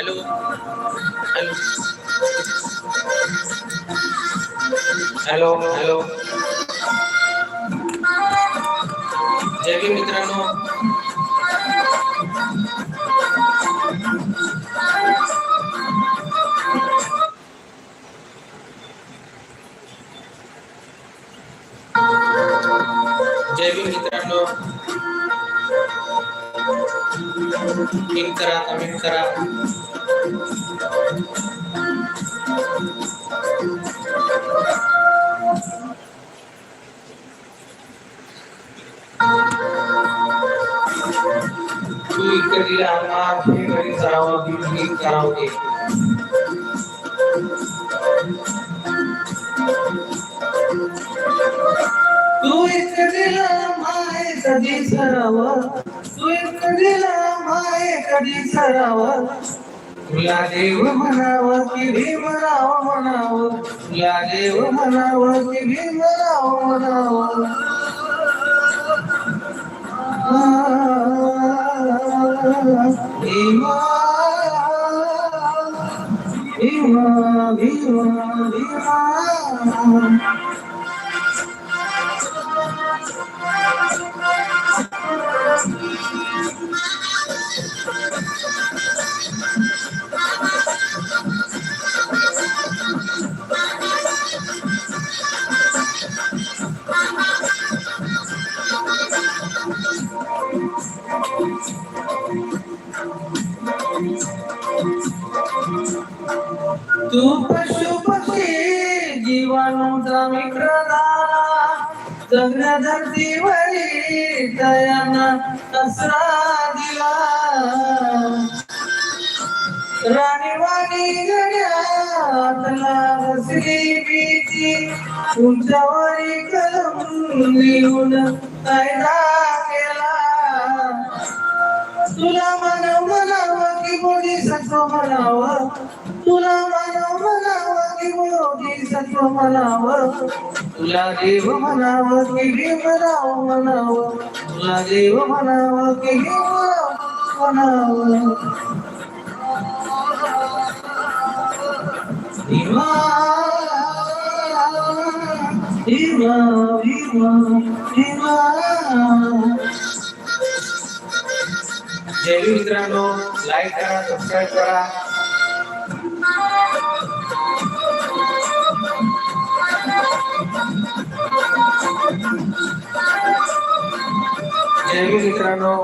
Hello hello hello hello जय भीम मित्रांनो जय भीम मित्रांनो इन करा कमेंट करा तू इकडे राहणार हे घरी जावं तू माय कधी सराव. तू इकडे माय कधी सरावा. तुला देव म्हणावं की भीमराव म्हणावं तुला देव म्हणावं की भीमराव म्हणावं भीमा भीमा भीमा भीमा तू पशु पक्षी जीवाणूचा मित्र झाला जगण्या धरतीवरी दिला. राणीवाणी गड्यातला बसली भीती. उंचावरी कलम लिहून कायदा केला. तुला मानव म्हणावं की कोणी सत्व म्हणावं. तुला मानव म्हणावं की बोधी सत्व म्हणावं तुला देव म्हणावं की भीमराव म्हणावं तुला देव म्हणावं की भीमराव म्हणावं भीमा भीमा भीमा भीमा. जय भीम मित्रांनो लाईक करा सबस्क्राईब करा. जय मित्रांनो.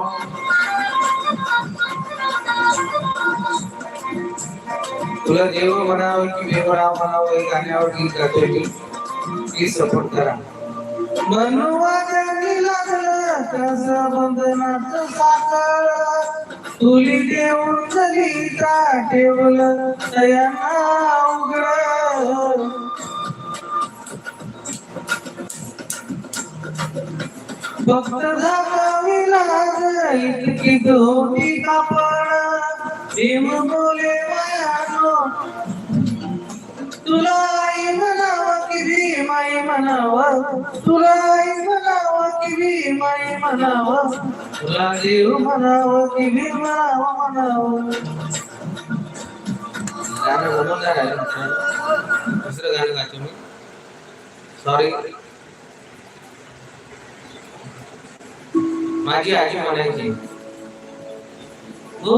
तुला देव म्हणावं की वेगळा म्हणावं हे गाण्यावर गीत गातोय मी प्लीज सपोर्ट करा. मनवाजानी लागलं त्याचं बंधनात साखर. तुली देऊन जली का ठेवल दयाना उघड. फक्त धावावी लाग इतकी धोती कापड. प्रेम बोले मायानो तुला आई की माई आई म्हणावं. तुला आई म्हणावं की भीम आई तुला देव म्हणावं की भीमराव म्हणावं. गाणं बनवलं राहिलं दुसरं गाणं गातो मी. सॉरी माझी आजी म्हणायची. ओ.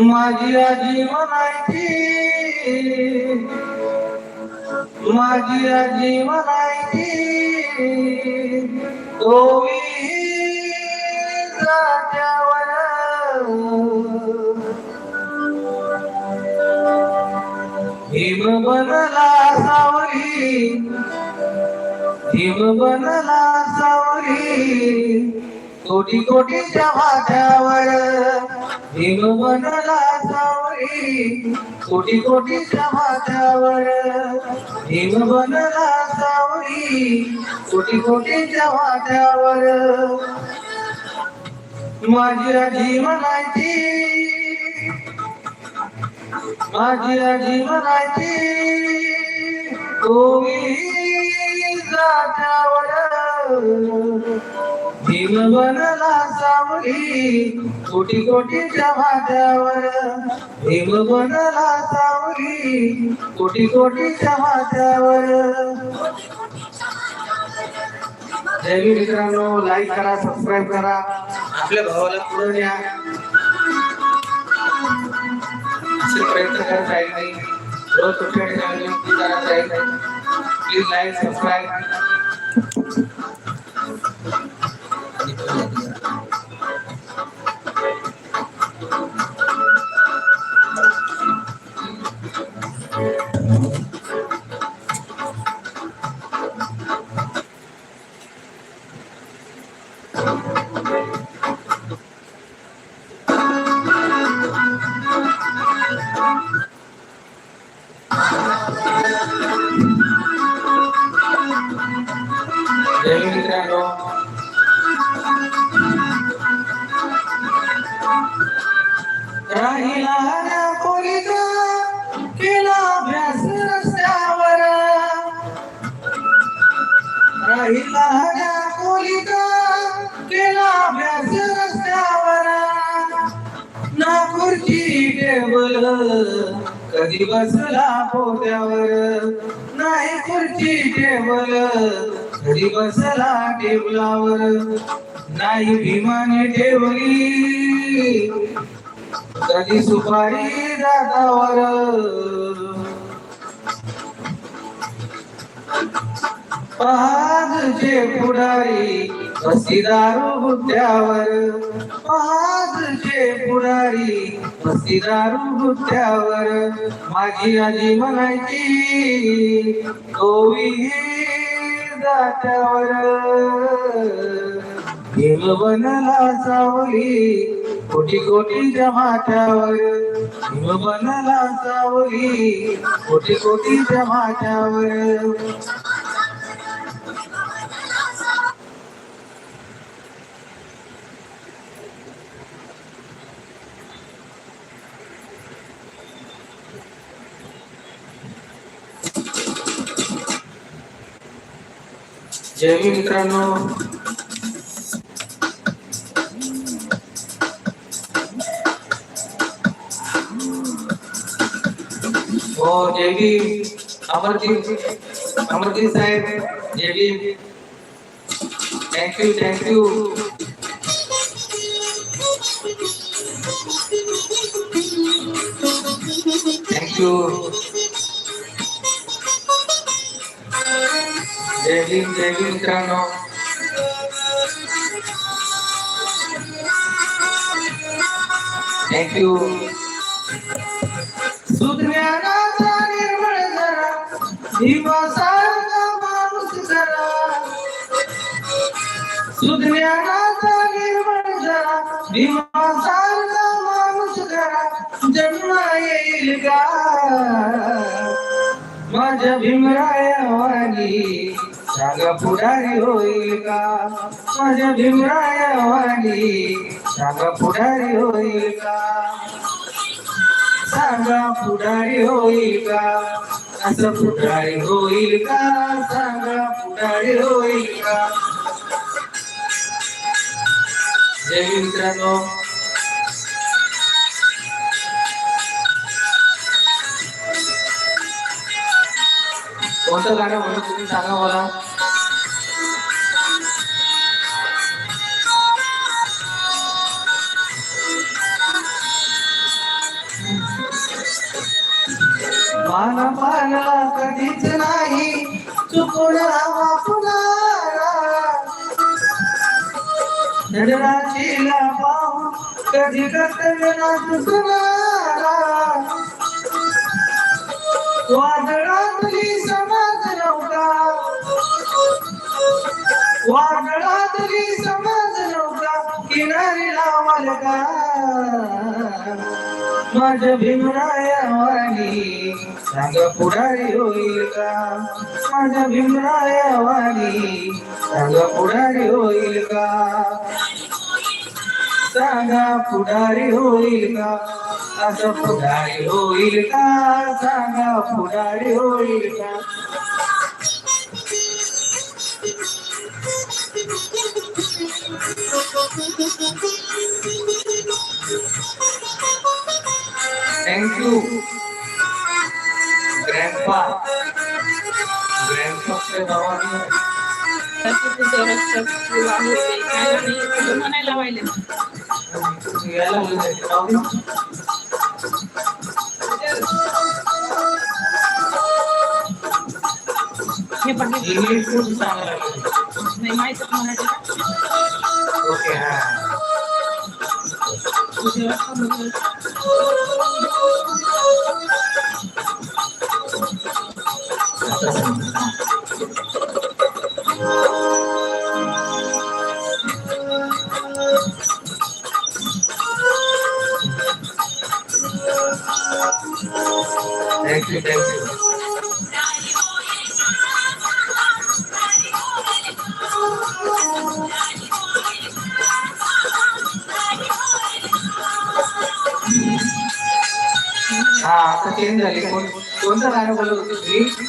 माझी आजी म्हणायची माझी आजी म्हणायची ओवी जात्यावर. हिम बनला सावरी. हिम बनला सावरी. कोटी कोटीच्या माझ्यावर हिमवनला सावरी. कोटी कोटीच्या माझ्यावर हिमवनला सावरी. कोटी कोटीच्या माझ्यावर माझी आजी म्हणायची माझी आजी म्हणायची कोवी जात्यावर भीम बनला सावली कोटी कोटीच्या भात्यावर भीम बनला सावली कोटी कोटीच्या भात्यावर जय मित्रांनो लाईक करा सबस्क्राईब करा. आपल्या भावाला पुढे न्या. असे प्रयत्न करत राहील नाही रोज कुठल्या ठिकाणी प्लीज लाईक सबस्क्राईब घरी बसला टेबलावर. नाही भीमाने ठेवली. कधी सुपारी दादावर पहाजचे पुढारी बसी दारू गुट्यावर पहाजचे पुढारी बसी दारू गुट्यावर माझी आजी म्हणायची तो दाट्यावर भीम बनला सावली कोटी कोटी जमाट्यावर भीम बनला सावली कोटी कोटी जमाट्यावर जय भीम मित्रांनो. हो जय भीम. अमरदीप अमरदीप साहेब जय Bhim. Thank you thank you thank you जय भीम जय भीम मित्रांनो थँक्यू सुज्ञानाचा निर्मळ जरा भीमासारखा माणूस जरा. सुज्ञानाचा निर्मळ जरा भीमासारखा माणूस जरा. जन्म येईल का? माझ्या भीमरायावानी. सांगा पुढारी होईल का? माझ्या भीमरायावानी सांगा पुढारी होईल का? सांगा पुढारी होईल का? असं पुढारी होईल का? सांगा पुढारी होईल का? जय भीम मित्रांनो. कोणतं गाणं म्हणून तुम्ही सांगा मला? मान पानला कधीच नाही. चुकून वापुणारा नजराची पाहून कधी कर्तव्यला चुकणारा वादळातली समाज नव्हता. वादळातली समाज नव्हता. किनारी लावाल का माझ्या भीमरायावानी सांग पुढारी होईल का माझ्या भीमरायावानी सांग पुढारी होईल का सांगा पुढारी होईल का असं पुढारी होईल का सांगा पुढारी होईल का थँक्यू तुझं म्हणायला पाहिजे. हे आहे. नाही माहिती मराठी ओके हा हा आता चेंज झाली. कोण कोणतं गाणं बोलत होती तुम्ही?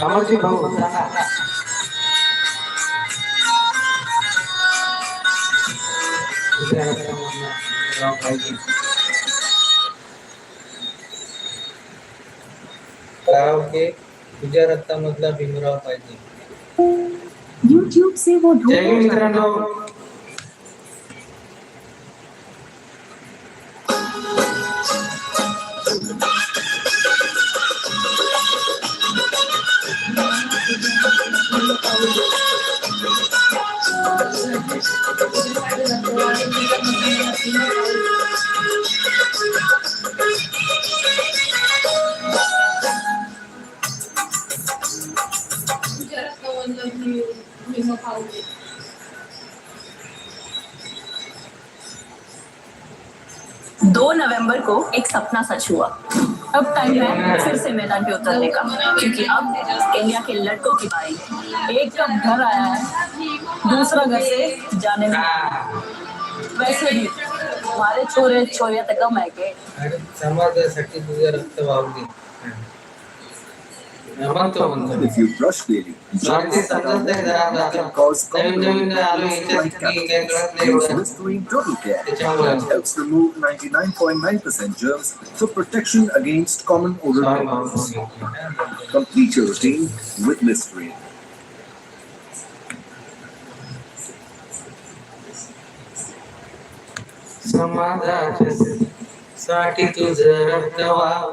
अमरजी भाऊ. सांगा दुसऱ्या पाहिजे. कराओके तुझ्या रक्तामधला भीमराव पाहिजे YouTube से वो जय ढूंढ खाऊ दो नवंबर को एक सपना सच हुआ। अब टाइम है फिर से मैदान पे उतरने का, क्योंकि अब इंडिया के लड़कों की बारी। एक का घर आया है दूसरा घर से जाने में वैसे भी हमारे छोरे छोरिया तक कम है के आणि समाजासाठी तुझं रक्त वाहू दे म्हणतो म्हणतो If you brush daily, स्वार्थी समजत नाही जरा आता can cause नवीन नवीन आलो complications याच्यासाठी like काही cancer. कळत नाही Use एवढं Listerine Total Care. त्याच्यामुळे It helps remove 99.9% germs for protection against common oral Sorry, problems. ma'am. Complete your routine with Listerine. समाजाच्या साठी तुझं रक्त वाहू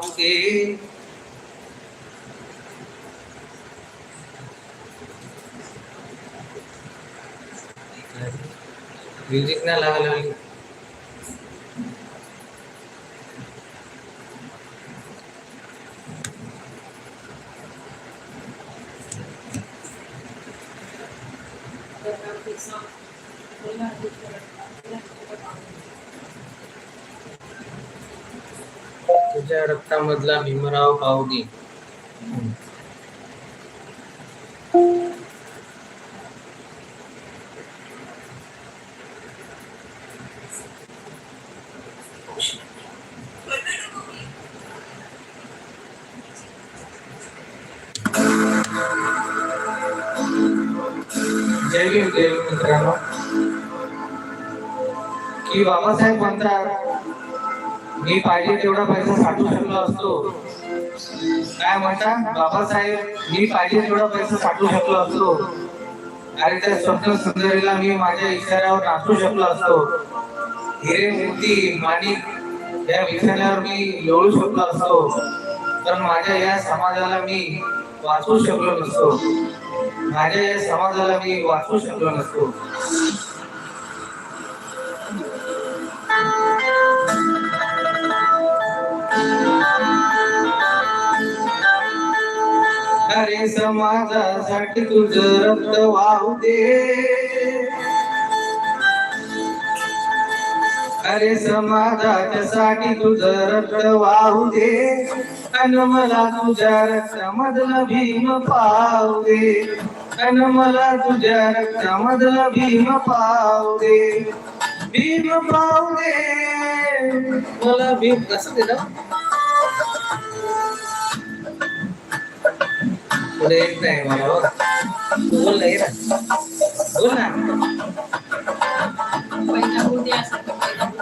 म्युझिक नाही लागलं तुझ्या रक्तामधला भीमराव पावगी जय भीम जय भीम मित्रांनो. की बाबासाहेब म्हणतात मी पाहिजे तेवढा पैसा साठवू शकलो असतो. काय म्हणता? बाबासाहेब मी पाहिजे तेवढा पैसा साठवू शकलो असतो. आणि त्या स्वप्न सुंदरीला मी माझ्या इशाऱ्यावर नाचू शकलो असतो. हिरे मूर्ती माणिक या विचारावर मी लोळू शकलो असतो. पण माझ्या या समाजाला मी वाचवू शकलो नसतो. माझ्या या समाजाला मी वाचू शकलो नसतो. अरे समाजासाठी तुझं रक्त वाहू दे. अरे समाजाच्यासाठी तुझं रक्त वाहू दे अन मला तुझ्या रक्तामधलं भीम पाहू दे. अन मला तुझ्या रक्तामधलं भीम पाहू दे. भीम पाहू दे. मला भीम कसं दे पुढे येत नाही मला बोल ना बोल ना.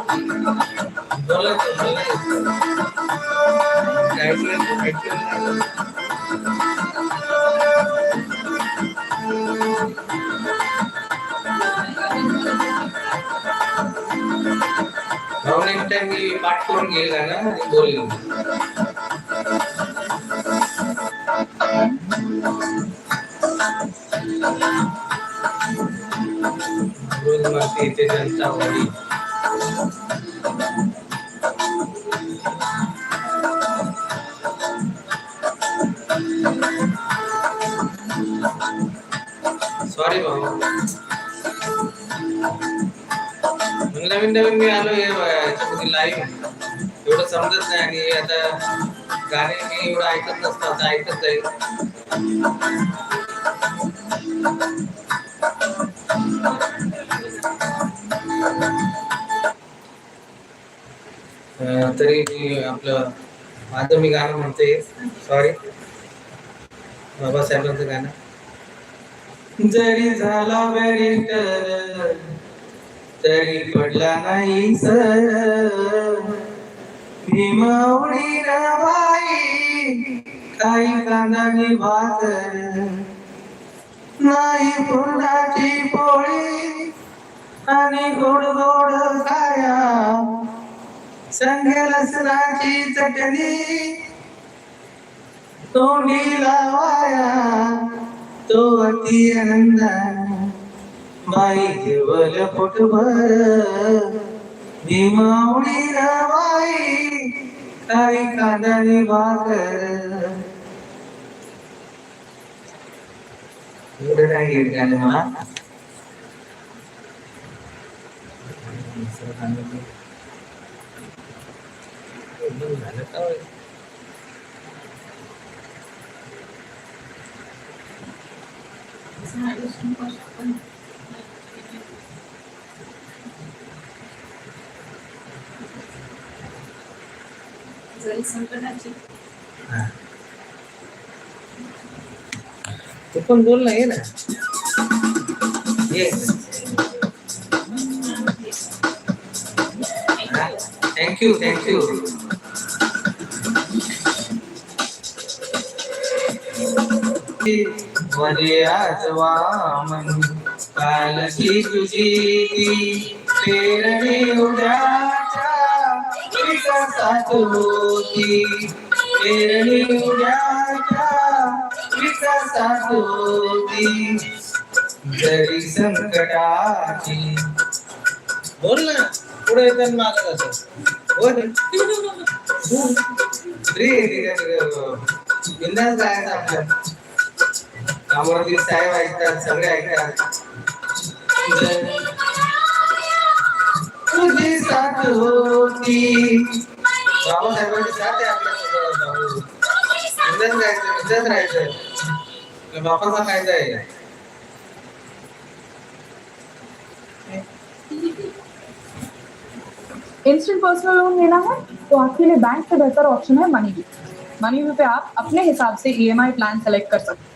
पहिला होऊ दे असं तर पहिला होऊ दे. बोलायचं बोलायचं ऐकलं ऐकलं नाही. भाऊ नेक्स्ट टाइम मी पाठ करून घेईल ना आणि बोलेल रोज माती येते जनता वाडी सॉरी भाऊ नवीन नवीन मी आलो याच्यामध्ये लाईव्ह एवढं समजत नाही आणि आता गाणे मी एवढं ऐकत नसतं आता ऐकत जाईल तरी मी आपलं माझं मी गाणं म्हणते सॉरी बाबासाहेबांचं गाणं. जरी झाला बॅरिस्टर तरी पडला नाही सर. भीमावणी रवाई काही कांदानी भाकर नाही पुरणाची पोळी आणि गोड गोड खाया संघ लसणाची चटणी. तोंडी लावाया तो अति आनंद. माई केवल पोटभर. भीमावडी रवाई काही कांदाने भाकर. एवढं नाही येत गाणं मला? झालं का होय? झालं संपर्क पण. जरी संकटाची हा. तू पण बोल ना ये ना ये थँक्यू थँक्यू मध्ये आज वामन कालची तुझी ती पेरणी उद्याच्या विकासात होती. पेरणी उद्याच्या विकासात होती. जरी संकटाची बोल ना पुढे येतात मागत असं बोल. बिंदास गायचं आपलं. साहेब सगळे साथ होती. साथ आहे आपल्या इंस्टेंट पर्सनल लोन लेना है तो आपके लिए बैंक से बेहतर ऑप्शन है मनी मनी पे आप अपने हिसाब से ईएमआई प्लान सेलेक्ट कर सकते हैं।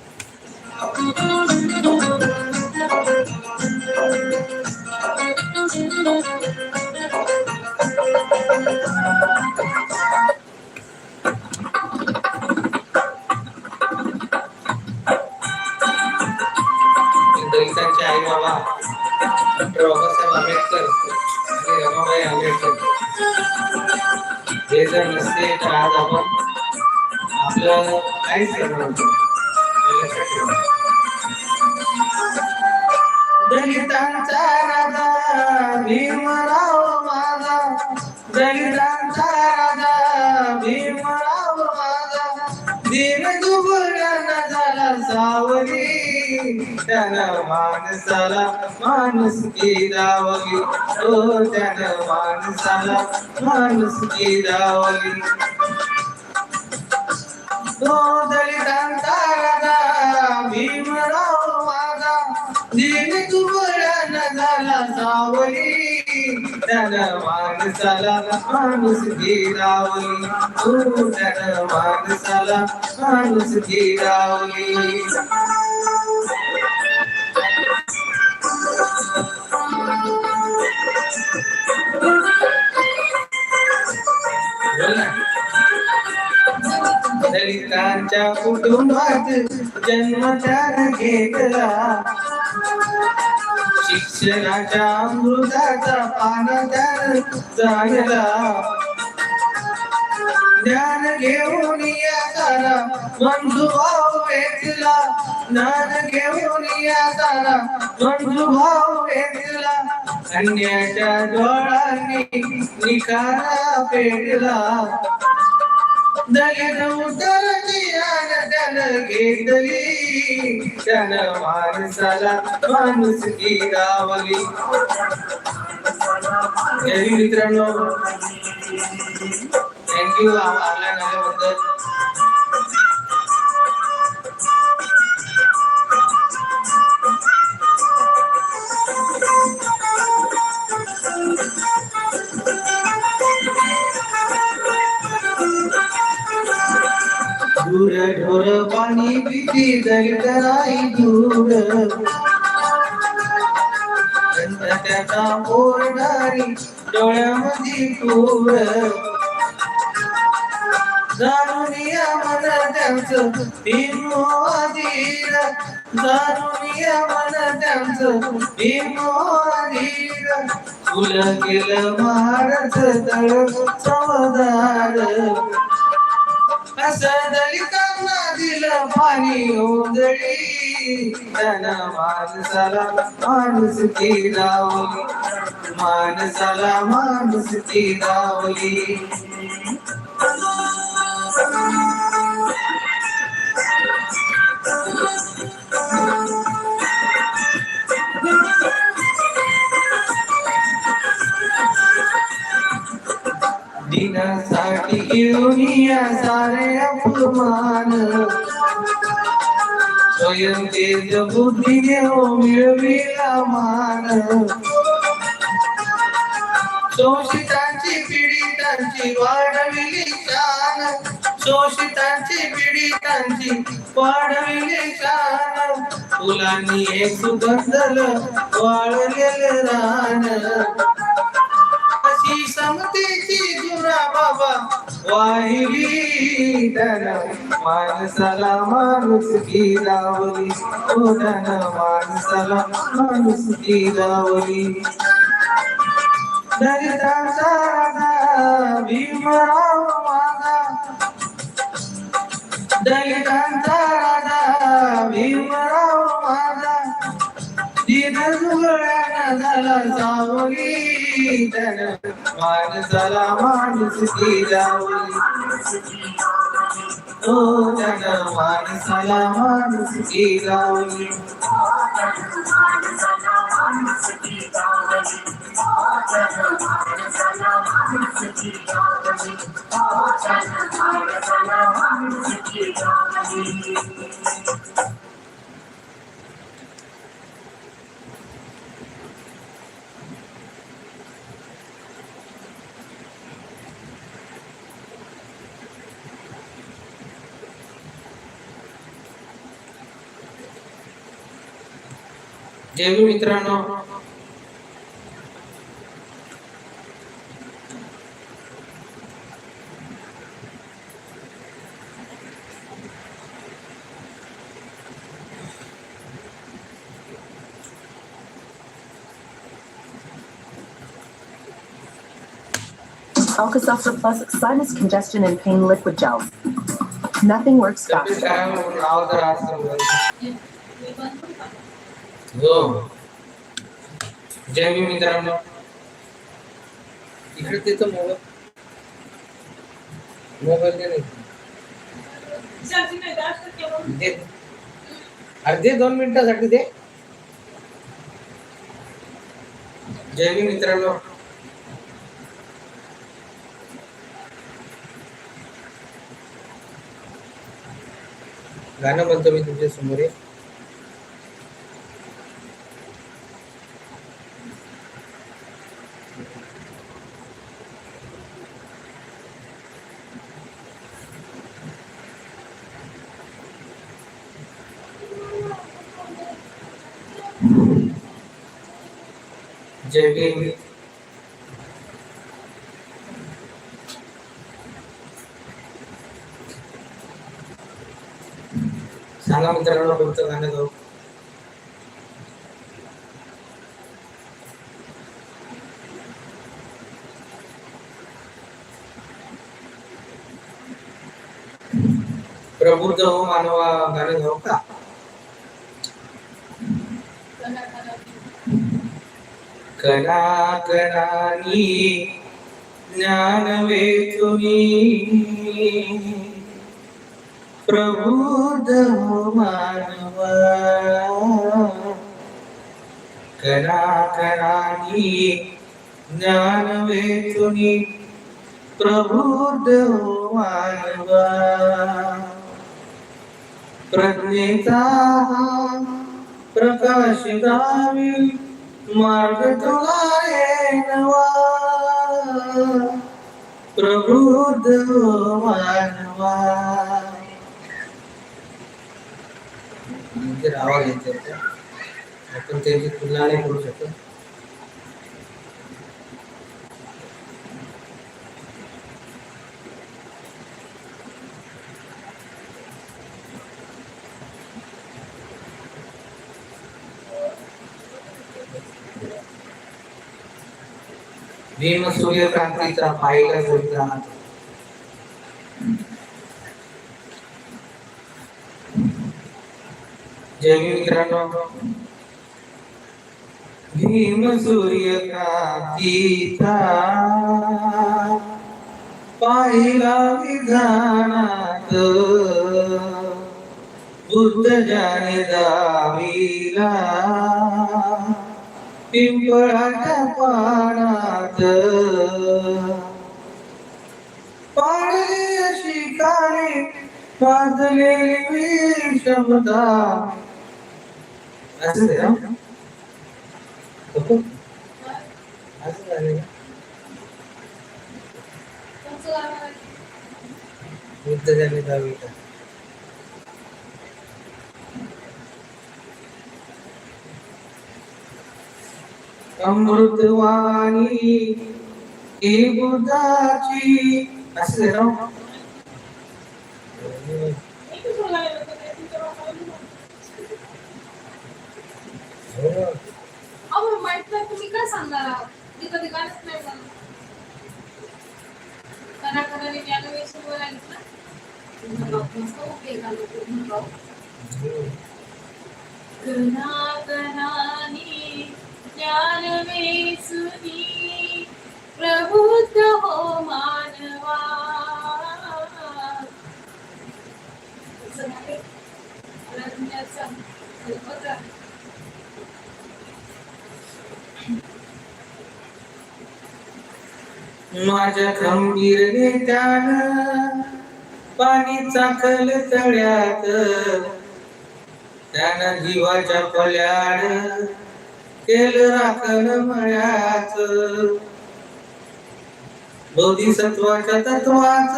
हे जर नसते तर आज आपण आपलं काहीच करणार माणसाला माणूस की हो ओ माणसाला माणूस की तो दलितांचा राजा भीमराव माझा दिन दुबळ्यान झाला सावली. त्यानं माणसाला माणूस गिरावली. हो त्यानं माणसाला माणूस गिरावली. बोल ना. दलितांच्या कुटुंबात जन्म त्यानं घेतला. शिक्षणाच्या अमृताचा पाना त्यानं जाणला ज्ञान घेऊन या तारा बंधुभाव वेचला ज्ञान घेऊन या तारा बंधुभाव वेचला अन्याच्या डोळांनी निखारा पेटला. दलित उतरची आन त्यानं घेतली. त्यानं माणसाला माणूस गावली. जय मित्रांनो. थँक्यू ऑनलाईन आल्याबद्दल दूर ढोर पाणी पिती दलित राई दूर. त्याचा ओरडारी डोळ्यामध्ये पूर. जाणून या मन त्यांचं भीमो जाणून या मन त्यांचं भीमो अधीर. फुलं केलं महाराज तळ चवदार. असं दलितांना दिलं पाणी उजळी त्यानं माणसाला माणूस ती रावली माणसाला माणूस ती रावली तेज बुद्धी घेऊ मिळविला मान. शोषितांची पीडितांची वाढविली शान. शोषितांची पीडितांची वाढविली शान. फुलांनी एक सुगंधल वाळलेलं रान. अशी समतेची बाबा वाहिली धन माणसाला माणूस की लावली ओ धन माणसाला माणूस की लावली दलितांचा राजा भीमराव माझा. दलितांचा राजा भीमराव माझा. दिन झाला सावली. धन माणसाला माणूस की लावली ओ धन माणसाला माणूस की लावली जय भीम मित्रांनो Alka-Seltzer Plus sinus congestion and pain liquid gel. Nothing works तब्येत faster. हो. जय भीम मित्रांनो. इकडे तिथं मोबाईल. मोबाईल दे नाही दे. अरे दे दोन मिनिटासाठी दे. जय मित्रांनो. गाणं म्हणतो मी तुमच्यासमोर आहे. जय भीम सांगा मित्रांनो कोणतं गाणं गाऊ प्रबुद्ध हो मानवा गाणं गाऊ का कणा ज्ञान वेतुनी प्रबोध मानव मानवा ज्ञान वेतुनी प्रबोध मानव प्रज्ञेचा प्रकाश गावी मार्ग तुला रे नवा प्रबुद्ध मानवा आवाज येते आपण त्यांची तुलना नाही करू शकत. भीम सूर्यक्रांतीचा पाहिला संविधानात जय मित्रांनो. भीम सूर्यक्रांतीचा पाहिला विधानात बुद्ध जाने दाविला पिंपळाच्या पानात पाडली अशी काळी वाजलेली वीर शब्दा असं? असं झालंय का? बुद्ध जाने दाविला अमृतवाणी ए बुद्धाची असं अहो माहीत नाही तुम्ही काय सांगणार आहात? मी कधी गाणंच नाही म्हणत. करा करा मी ज्ञान ना मस्त ओके गाव. कणा कणानी ज्ञान प्रबुद्ध हो मानवा माझ्या खंबीर नेत्यानं पाणी चाखल तळ्यात त्यानं जीवाच्या पल्याड केलं राखण मळ्यात बोधिसत्वाच्या तत्वाच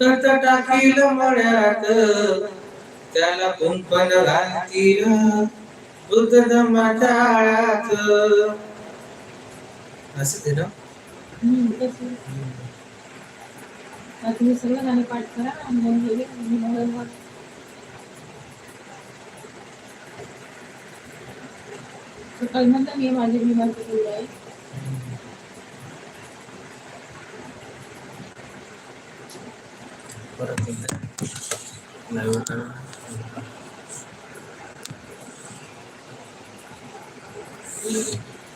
कट टाकील मळ्यात. त्याला कुंपण घालतील बुद्ध धम्माच्या आळ्यात. असं ते ना? आता तुम्ही सगळं गाणे पाठ करा आणि मग हे मी मोबाईल वर सकाळी म्हणता मी माझे मी माझे बोललो आहे परत एकदा live करा. हम्म.